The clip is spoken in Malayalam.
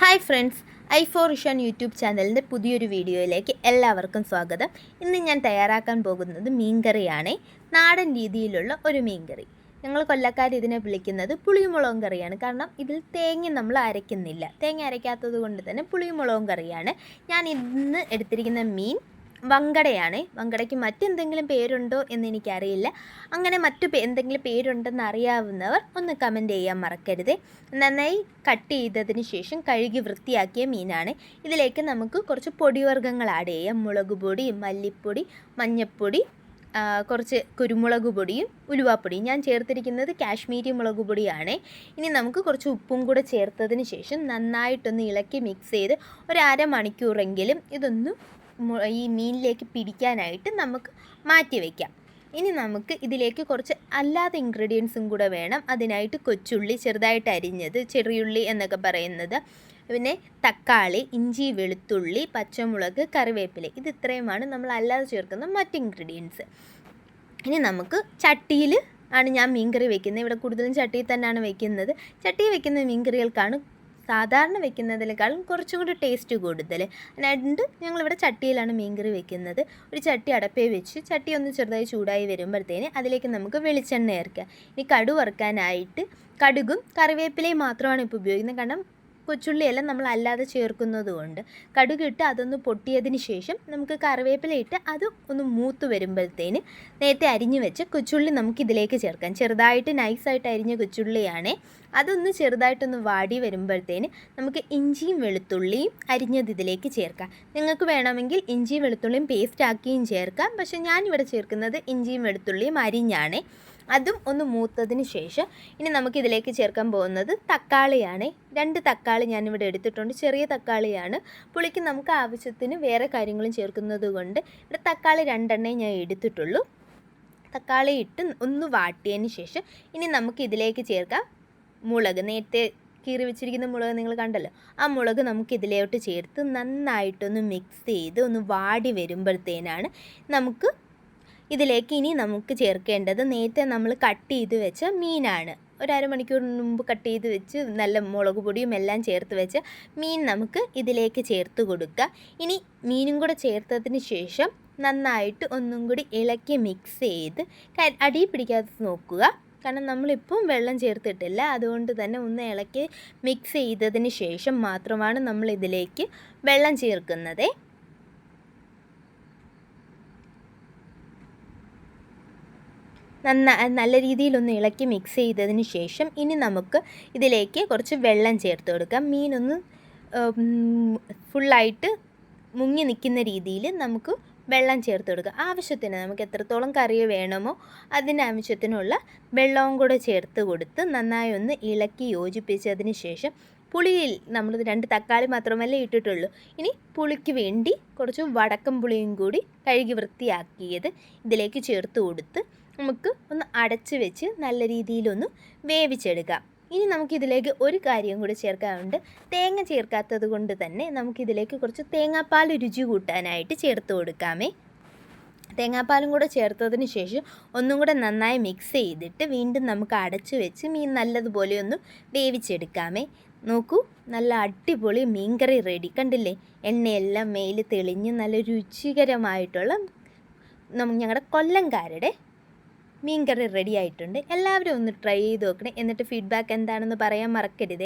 Hi friends I for Ishan YouTube ചാനലിന്റെ പുതിയൊരു വീഡിയോയിലേക്ക് എല്ലാവർക്കും സ്വാഗതം. ഇന്ന് ഞാൻ തയ്യാറാക്കാൻ പോകുന്നത് മീൻകറിയാണ്. നാടൻ രീതിയിലുള്ള ഒരു മീൻകറി. ഞങ്ങൾ കൊല്ലക്കാർ ഇതിനെ വിളിക്കുന്നത് പുളിമുളകും കറിയാണ്. കാരണം ഇതിൽ തേങ്ങ നമ്മൾ അരയ്ക്കുന്നില്ല. തേങ്ങ അരയ്ക്കാത്തത് കൊണ്ട് തന്നെ പുളിമുളകും കറിയാണ്. ഞാൻ ഇന്ന് എടുത്തിരിക്കുന്ന മീൻ വങ്കടയാണ്. വങ്കടയ്ക്ക് മറ്റെന്തെങ്കിലും പേരുണ്ടോ എന്ന് എനിക്കറിയില്ല. അങ്ങനെ മറ്റു എന്തെങ്കിലും പേരുണ്ടെന്ന് അറിയാവുന്നവർ ഒന്ന് കമന്റ് ചെയ്യാൻ മറക്കരുത്. നന്നായി കട്ട് ചെയ്തതിന് ശേഷം കഴുകി വൃത്തിയാക്കിയ മീനാണ്. ഇതിലേക്ക് നമുക്ക് കുറച്ച് പൊടിവർഗങ്ങൾ ആഡ് ചെയ്യാം. മുളക് പൊടി മല്ലിപ്പൊടി മഞ്ഞൾപ്പൊടി കുറച്ച് കുരുമുളക് പൊടിയും ഉലുവാപ്പൊടിയും. ഞാൻ ചേർത്തിരിക്കുന്നത് കാശ്മീരി മുളക് പൊടിയാണ്. ഇനി നമുക്ക് കുറച്ച് ഉപ്പും കൂടെ ചേർത്തതിന് ശേഷം നന്നായിട്ടൊന്ന് ഇളക്കി മിക്സ് ചെയ്ത് ഒരു അരമണിക്കൂറെങ്കിലും ഇതൊന്ന് ഈ മീനിലേക്ക് പിടിക്കാനായിട്ട് നമുക്ക് മാറ്റി വയ്ക്കാം ഇനി നമുക്ക് ഇതിലേക്ക് കുറച്ച് അല്ലാത്ത ഇൻഗ്രീഡിയൻസും കൂടെ വേണം. അതിനായിട്ട് കൊച്ചുള്ളി ചെറുതായിട്ട് അരിഞ്ഞത് ചെറിയുള്ളി എന്നൊക്കെ പറയുന്നത്. പിന്നെ തക്കാളി ഇഞ്ചി വെളുത്തുള്ളി പച്ചമുളക് കറിവേപ്പില. ഇത് ഇത്രയുമാണ് നമ്മൾ അല്ലാതെ ചേർക്കുന്ന മറ്റ് ഇൻഗ്രീഡിയൻസ് ഇനി നമുക്ക് ചട്ടിയിൽ ആണ് ഞാൻ മീൻകറി വെക്കുന്നത്. ഇവിടെ കൂടുതലും ചട്ടിയിൽ തന്നെയാണ് വെക്കുന്നത്. ചട്ടിയിൽ വെക്കുന്ന മീൻകറികൾക്കാണ് സാധാരണ വെക്കുന്നതിനേക്കാളും കുറച്ചും കൂടി ടേസ്റ്റ് കൂടുതൽ രണ്ട് ഞങ്ങളിവിടെ ചട്ടിയിലാണ് മീൻകറി വെക്കുന്നത്. ഒരു ചട്ടി അടപ്പേ വെച്ച് ചട്ടി ഒന്ന് ചെറുതായി ചൂടായി വരുമ്പോഴത്തേന് അതിലേക്ക് നമുക്ക് വെളിച്ചെണ്ണ ചേർക്കുക. ഇനി കടു വറുക്കാനായിട്ട് കടുകും കറിവേപ്പിലയും മാത്രമാണ് ഇപ്പോൾ ഉപയോഗിക്കുന്നത്. കാരണം കൊച്ചുള്ളിയെല്ലാം നമ്മൾ അല്ലാതെ ചേർക്കുന്നത് കൊണ്ട് കടുകിട്ട് അതൊന്ന് പൊട്ടിയതിന് ശേഷം നമുക്ക് കറിവേപ്പില ഇട്ട് അത് ഒന്ന് മൂത്ത് വരുമ്പോഴത്തേന് നേരത്തെ അരിഞ്ഞു വെച്ച് കൊച്ചുള്ളി നമുക്ക് ഇതിലേക്ക് ചേർക്കാം. ചെറുതായിട്ട് നൈസായിട്ട് അരിഞ്ഞ കൊച്ചുള്ളിയാണ്. അതൊന്ന് ചെറുതായിട്ടൊന്ന് വാടി വരുമ്പോഴത്തേന് നമുക്ക് ഇഞ്ചിയും വെളുത്തുള്ളിയും അരിഞ്ഞത് ഇതിലേക്ക് ചേർക്കാം. നിങ്ങൾക്ക് വേണമെങ്കിൽ ഇഞ്ചിയും വെളുത്തുള്ളിയും പേസ്റ്റ് ആക്കിയും ചേർക്കാം. പക്ഷേ ഞാനിവിടെ ചേർക്കുന്നത് ഇഞ്ചിയും വെളുത്തുള്ളിയും അരിഞ്ഞാണ്. അതും ഒന്ന് മൂത്തതിന് ശേഷം ഇനി നമുക്കിതിലേക്ക് ചേർക്കാൻ പോകുന്നത് തക്കാളിയാണ്. രണ്ട് തക്കാളി ഞാനിവിടെ എടുത്തിട്ടുണ്ട്. ചെറിയ തക്കാളിയാണ്. പുളിക്ക് നമുക്ക് ആവശ്യത്തിന് വേറെ കാര്യങ്ങളും ചേർക്കുന്നത് കൊണ്ട് ഇവിടെ തക്കാളി രണ്ടെണ്ണേ ഞാൻ എടുത്തിട്ടുള്ളൂ. തക്കാളി ഇട്ട് ഒന്ന് വാട്ടിയതിന് ശേഷം ഇനി നമുക്ക് ഇതിലേക്ക് ചേർക്കാം. മുളക്. നേരത്തെ കീറി വെച്ചിരിക്കുന്ന മുളക് നിങ്ങൾ കണ്ടല്ലോ. ആ മുളക് നമുക്ക് ഇതിലോട്ട് ചേർത്ത് നന്നായിട്ടൊന്ന് മിക്സ് ചെയ്ത് ഒന്ന് വാടി വരുമ്പോഴത്തേനാണ് നമുക്ക് ഇതിലേക്ക് ഇനി നമുക്ക് ചേർക്കേണ്ടത് നേരത്തെ നമ്മൾ കട്ട് ചെയ്ത് വെച്ച മീനാണ്. ഒരു അരമണിക്കൂറിന് മുമ്പ് കട്ട് ചെയ്ത് വെച്ച് നല്ല മുളക് പൊടിയും എല്ലാം ചേർത്ത് വെച്ച് മീൻ നമുക്ക് ഇതിലേക്ക് ചേർത്ത് കൊടുക്കുക ഇനി മീനും കൂടെ ചേർത്തതിന് ശേഷം നന്നായിട്ട് ഒന്നും കൂടി ഇളക്കി മിക്സ് ചെയ്ത് അടി പിടിക്കാതെ നോക്കുക. കാരണം നമ്മളിപ്പം വെള്ളം ചേർത്തിട്ടില്ല. അതുകൊണ്ട് തന്നെ ഒന്ന് ഇളക്കി മിക്സ് ചെയ്തതിന് ശേഷം മാത്രമാണ് നമ്മൾ ഇതിലേക്ക് വെള്ളം ചേർക്കുന്നത്. നന്ന നല്ല രീതിയിലൊന്ന് ഇളക്കി മിക്സ് ചെയ്തതിന് ശേഷം ഇനി നമുക്ക് ഇതിലേക്ക് കുറച്ച് വെള്ളം ചേർത്ത് കൊടുക്കാം. മീനൊന്ന് ഫുള്ളായിട്ട് മുങ്ങി നിൽക്കുന്ന രീതിയിൽ നമുക്ക് വെള്ളം ചേർത്ത് കൊടുക്കുക ആവശ്യത്തിന് നമുക്ക് എത്രത്തോളം കറി വേണമോ അതിനാവശ്യത്തിനുള്ള വെള്ളവും കൂടെ ചേർത്ത് കൊടുത്ത് നന്നായി ഒന്ന് ഇളക്കി യോജിപ്പിച്ചതിന് ശേഷം പുളിയിൽ നമ്മൾ രണ്ട് തക്കാളി മാത്രമല്ലേ ഇട്ടിട്ടുള്ളൂ. ഇനി പുളിക്ക് വേണ്ടി കുറച്ച് വടക്കം പുളിയും കൂടി കഴുകി വൃത്തിയാക്കിയത് ഇതിലേക്ക് ചേർത്ത് കൊടുത്ത് നമുക്ക് ഒന്ന് അടച്ച് വെച്ച് നല്ല രീതിയിലൊന്ന് വേവിച്ചെടുക്കാം. ഇനി നമുക്കിതിലേക്ക് ഒരു കാര്യം കൂടി ചേർക്കാനുണ്ട്. തേങ്ങ ചേർക്കാത്തത് കൊണ്ട് തന്നെ നമുക്കിതിലേക്ക് കുറച്ച് തേങ്ങാപ്പാൽ രുചി കൂട്ടാനായിട്ട് ചേർത്ത് കൊടുക്കാമേ. തേങ്ങാപ്പാലും കൂടെ ചേർത്തതിന് ശേഷം ഒന്നും കൂടെ നന്നായി മിക്സ് ചെയ്തിട്ട് വീണ്ടും നമുക്ക് അടച്ചു വെച്ച് മീൻ നല്ലതുപോലെ ഒന്ന് വേവിച്ചെടുക്കാമേ. നോക്കൂ നല്ല അടിപൊളി മീൻകറി റെഡി കണ്ടില്ലേ? എണ്ണയെല്ലാം മേൽ തെളിഞ്ഞ് നല്ല രുചികരമായിട്ടുള്ള ഞങ്ങളുടെ കൊല്ലംകാരുടെ മീൻകറി റെഡി ആയിട്ടുണ്ട്. എല്ലാവരും ഒന്ന് ട്രൈ ചെയ്ത് നോക്കണേ. എന്നിട്ട് ഫീഡ്ബാക്ക് എന്താണെന്ന് പറയാൻ മറക്കരുത്.